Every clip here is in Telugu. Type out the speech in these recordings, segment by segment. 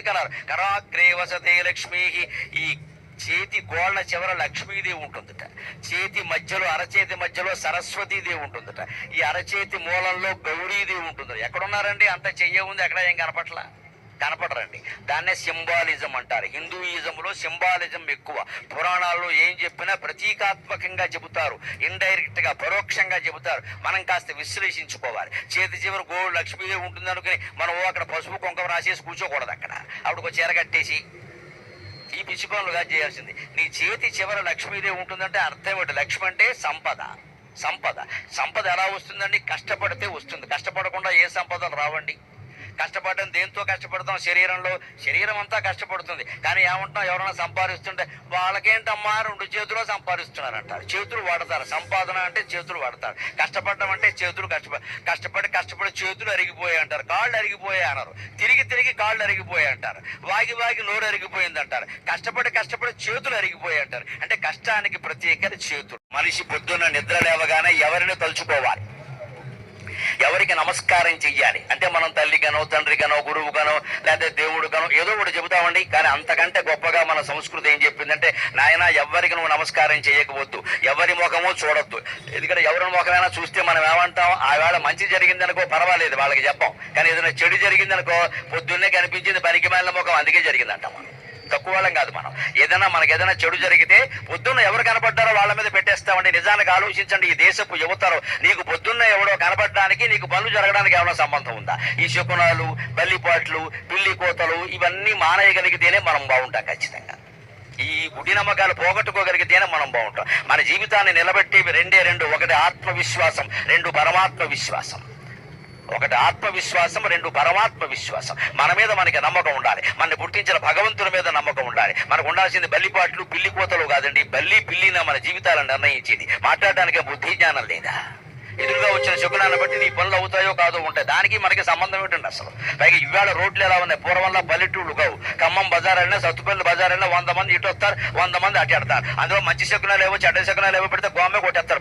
అందుకే అన్నారు కరాగ్రే వసతే లక్ష్మీ ఈ చేతి గోళ్ళ చివర లక్ష్మీదేవి ఉంటుందట. చేతి మధ్యలో అరచేతి మధ్యలో సరస్వతీదేవి ఉంటుందట. ఈ అరచేతి మూలంలో గౌరీదేవి ఉంటుంది ఎక్కడున్నారండి? అంత చెయ్య ఉంది ఎక్కడ ఏం కనపట్లా? కనపడరండి. దాన్నే సింబాలిజం అంటారు. హిందూయిజంలో సింబాలిజం ఎక్కువ. పురాణాల్లో ఏం చెప్పినా ప్రతీకాత్మకంగా చెబుతారు. ఇండైరెక్ట్గా పరోక్షంగా చెబుతారు. మనం కాస్త విశ్లేషించుకోవాలి. చేతి చివరి గోడు లక్ష్మీదేవి ఉంటుంది అనుకుని మనం అక్కడ పసుపు కుంకుమ రాసేసి కూర్చోకూడదు అక్కడ. అప్పుడు ఒక చీర కట్టేసి ఈ పిచ్చి పనులుగా చేయాల్సింది. నీ చేతి చివర లక్ష్మీదేవి ఉంటుందంటే అర్థం ఏమిటి లక్ష్మి అంటే సంపద. సంపద. సంపద ఎలా వస్తుందండి? కష్టపడితే వస్తుంది. కష్టపడకుండా ఏ సంపదలు రావండి? కష్టపడడం దేంతో కష్టపడతాం? శరీరంలో శరీరం అంతా కష్టపడుతుంది. కానీ ఏమంటాం ఎవరైనా సంపాదిస్తుంటే వాళ్ళకేంటమ్మా? రెండు చేతులు సంపాదిస్తున్నారంటారు చేతులు వాడతారు. సంపాదన అంటే చేతులు వాడతారు. కష్టపడడం అంటే చేతులు కష్టపడి కష్టపడి కష్టపడి చేతులు అరిగిపోయాయి అంటారు. కాళ్ళు అరిగిపోయాయి అన్నారు. తిరిగి తిరిగి కాళ్ళు అరిగిపోయాయి అంటారు. వాగి వాగి నోరు అరిగిపోయింది అంటారు. కష్టపడి కష్టపడి చేతులు అరిగిపోయాయి అంటారు. అంటే కష్టానికి ప్రత్యేకత చేతులు. మనిషి పొద్దున్న నిద్ర లేవగానే ఎవరిని తలుచుకోవాలి? ఎవరికి నమస్కారం చెయ్యాలి? అంటే మనం తల్లికనో తండ్రికనో గురువుకనో లేదా దేవుడికనో ఏదో ఒకటి చెబుతామండి. కానీ అంతకంటే గొప్పగా మన సంస్కృతి ఏం చెప్పిందంటే నాయన ఎవరికి నువ్వు నమస్కారం చేయకపోవద్దు ఎవరి ముఖమో చూడొద్దు. ఎందుకంటే ఎవరి ముఖమైనా చూస్తే మనం ఏమంటాం? ఆవేళ మంచి జరిగిందనుకో పర్వాలేదు వాళ్ళకి చెప్పాం. కానీ ఏదైనా చెడు జరిగిందనుకో పొద్దున్నే కనిపించింది పనికి మేళ్ళ ముఖం అందుకే జరిగిందంటాం మనం. తక్కువ వాళ్ళం కాదు మనం. ఏదైనా మనకి ఏదైనా చెడు జరిగితే పొద్దున్న ఎవరు కనపడ్డారో వాళ్ళ మీద పెట్టేస్తామండి. నిజానికి ఆలోచించండి ఈ దేశపు యువతరం నీకు పొద్దున్న ఎవడో కనపడడానికి నీకు పనులు జరగడానికి ఏమైనా సంబంధం ఉందా? ఈ శకునాలు బల్లిపాట్లు పిల్లి కోతలు ఇవన్నీ మానేయగలిగితేనే మనం బాగుంటాం ఖచ్చితంగా. ఈ గుడి నమ్మకాలు పోగొట్టుకోగలిగితేనే మనం బాగుంటాం. మన జీవితాన్ని నిలబెట్టేవి రెండే రెండు. ఒకటి ఆత్మవిశ్వాసం రెండు పరమాత్మ విశ్వాసం ఒకటి ఆత్మవిశ్వాసం రెండు పరమాత్మ విశ్వాసం మన మీద మనకి నమ్మకం ఉండాలి. మన పుట్టించిన భగవంతుని మీద నమ్మకం ఉండాలి. మనకు ఉండాల్సింది బల్లిపాట్లు పిల్లి కోతలు కాదండి. బల్లి పిల్లిన మన జీవితాలను నిర్ణయించేది. మాట్లాడడానికి బుద్ధి జ్ఞానం లేదా? ఎదురుగా వచ్చిన శకునాన్ని బట్టి నీ పనులు అవుతాయో కాదో ఉంటాయి. దానికి మనకి సంబంధం ఏంటండి అసలు? పైగా ఇవాళ రోడ్లు ఎలా ఉన్నాయి? పూర్వంలో పల్లెటూళ్ళు కావు. ఖమ్మం బజార్ అయినా సత్తుపల్లి బజార్ అయినా వంద మంది ఇటు వస్తారు వంద మంది అటు ఎడతారు అందులో మంచి శకునాలు ఏవో చెడ్డ శకునాలు ఏవో పెడితే గోమే కొట్టేస్తారు.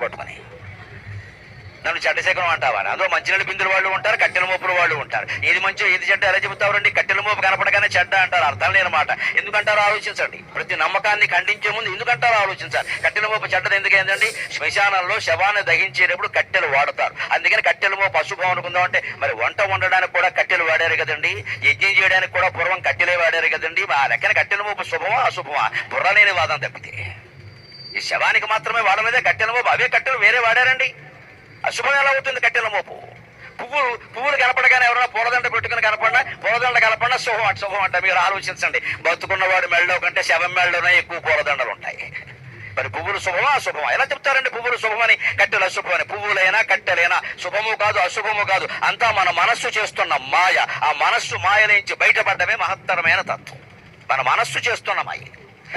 నన్ను చెడ్డ శకునం అంటావా? అదో మంచినీళ్ళ బిందులు వాళ్ళు ఉంటారు కట్టెల మోపులు వాళ్ళు ఉంటారు. ఏది మంచో ఏది చెడ్డ ఎలా చెబుతారండి కట్టెల మోపు కనపడగానే చెడ్డ అంటారు అర్థం లేనమాట ఎందుకంటారో ఆలోచించండి. ప్రతి నమ్మకాన్ని ఖండించే ముందు ఎందుకంటారో ఆలోచించాలి. కట్టెల మోపు చెడ్డది ఎందుకైందండి శ్మశానంలో శవాన్ని దహించేటప్పుడు కట్టెలు వాడతారు. అందుకని కట్టెల మోపు అశుభం అనుకుందాం అంటే మరి వంట వండడానికి కూడా కట్టెలు వాడారు కదండి? యజ్ఞం చేయడానికి కూడా పూర్వం కట్టెలే వాడారు కదండి? ఆ లెక్కన కట్టెల మోపు శుభమా అశుభమా? బుర్ర లేని వాదం తప్పితే. ఈ శవానికి మాత్రమే వాడలేదే కట్టెల మోపు అవే కట్టెలు వేరే వాడారండి. అశుభం ఎలా అవుతుంది? కట్టెల మోపు. పువ్వులు పువ్వులు కనపడగానే ఎవరైనా పూలదండ పెట్టుకుని కనపడినా పూలదండ కనపడినా శుభం అంట శుభం అంట. మీరు ఆలోచించండి. బతుకున్నవాడు మెళ్ళో కంటే శవం మెళ్ళలోనే ఎక్కువ పూలదండలు ఉంటాయి. మరి పువ్వులు శుభమా? అశుభమా? ఎలా చెప్తారండి పువ్వులు శుభమని? కట్టెలు అశుభమని. పువ్వులైనా కట్టెలైనా శుభము కాదు అశుభము కాదు. అంతా మన మనస్సు చేస్తున్న మాయ. ఆ మనస్సు మాయ నుంచి బయటపడమే మహత్తరమైన తత్వం. మన మనస్సు చేస్తున్న మాయ.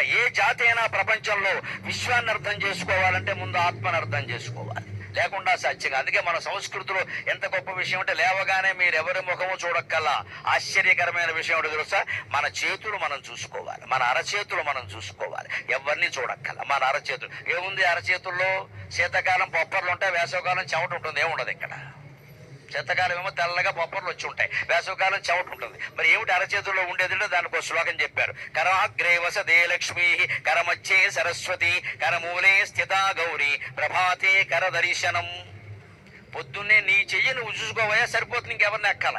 ఏ జాతి అయినా ప్రపంచంలో విశ్వాన్ని అర్థం చేసుకోవాలంటే ముందు ఆత్మను అర్థం చేసుకోవాలి. లేకుండా సత్యంగా అందుకే మన సంస్కృతిలో ఎంత గొప్ప విషయం అంటే లేవగానే మీరు ఎవరి ముఖము చూడక్కల్లా ఆశ్చర్యకరమైన విషయం ఏంటో తెలుసా? మన చేతులు మనం చూసుకోవాలి. మన అరచేతులు మనం చూసుకోవాలి. ఎవరిని చూడక్కల్లా మన అరచేతులు. ఏముంది అరచేతుల్లో? శీతాకాలం పొప్పర్లు ఉంటాయి వేసవకాలం చెమట ఉంటుంది ఏముండదు ఇక్కడ. శీతకాలం ఏమో తెల్లగా బొప్పర్లు వచ్చి ఉంటాయి. వేసవకాలం చెమట ఉంటుంది. మరి ఏమిటి అరచేతుల్లో ఉండేది దానికి ఒక శ్లోకం చెప్పారు. కరాగ్రే వసదే లక్ష్మీ కరమచ్చే సరస్వతి కరమూలే స్థితా గౌరీ ప్రభాతే కర దర్శనం పొద్దున్నే నీ చెయ్యి నువ్వు చూసుకోవయా సరిపోతుంది ఇంకెవరిని ఎక్కాలి?